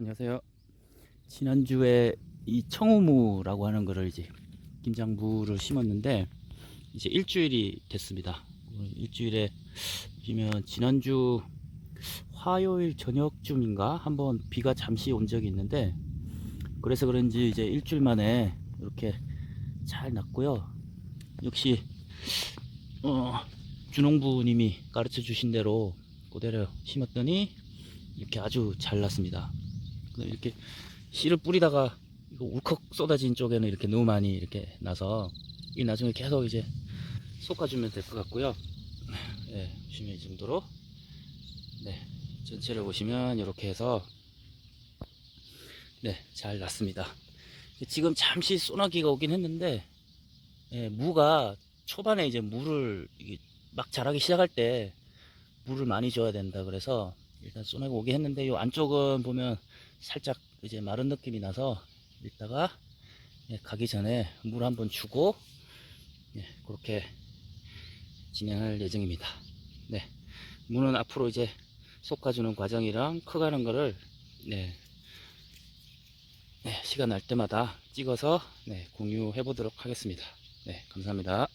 안녕하세요. 지난주에 이 청우무라고 하는 거를 이제 김장무를 심었는데 이제 일주일이 됐습니다. 어, 일주일에 보면 지난주 화요일 저녁쯤인가 한번 비가 잠시 온 적이 있는데 그래서 그런지 이제 일주일 만에 이렇게 잘 났고요. 역시 어, 준홍부님이 가르쳐 주신 대로 그대로 심었더니 이렇게 아주 잘 났습니다. 그다음에 이렇게 씨를 뿌리다가 이거 울컥 쏟아진 쪽에는 이렇게 너무 많이 이렇게 나서 이 나중에 계속 이제 솎아주면 될 것 같고요. 네, 보시면 이 정도로 네 전체를 보시면 이렇게 해서 네잘 났습니다. 지금 잠시 소나기가 오긴 했는데 예, 무가 초반에 이제 물을 막 자라기 시작할 때 물을 많이 줘야 된다 그래서 일단 소나기 오긴 했는데 이 안쪽은 보면 살짝 이제 마른 느낌이 나서 이따가 예, 가기 전에 물 한번 주고 예, 그렇게 진행할 예정입니다. 네, 물은 앞으로 이제 솎아주는 과정이랑 커가는 거를 네, 네, 시간 날 때마다 찍어서 네, 공유해 보도록 하겠습니다. 네, 감사합니다.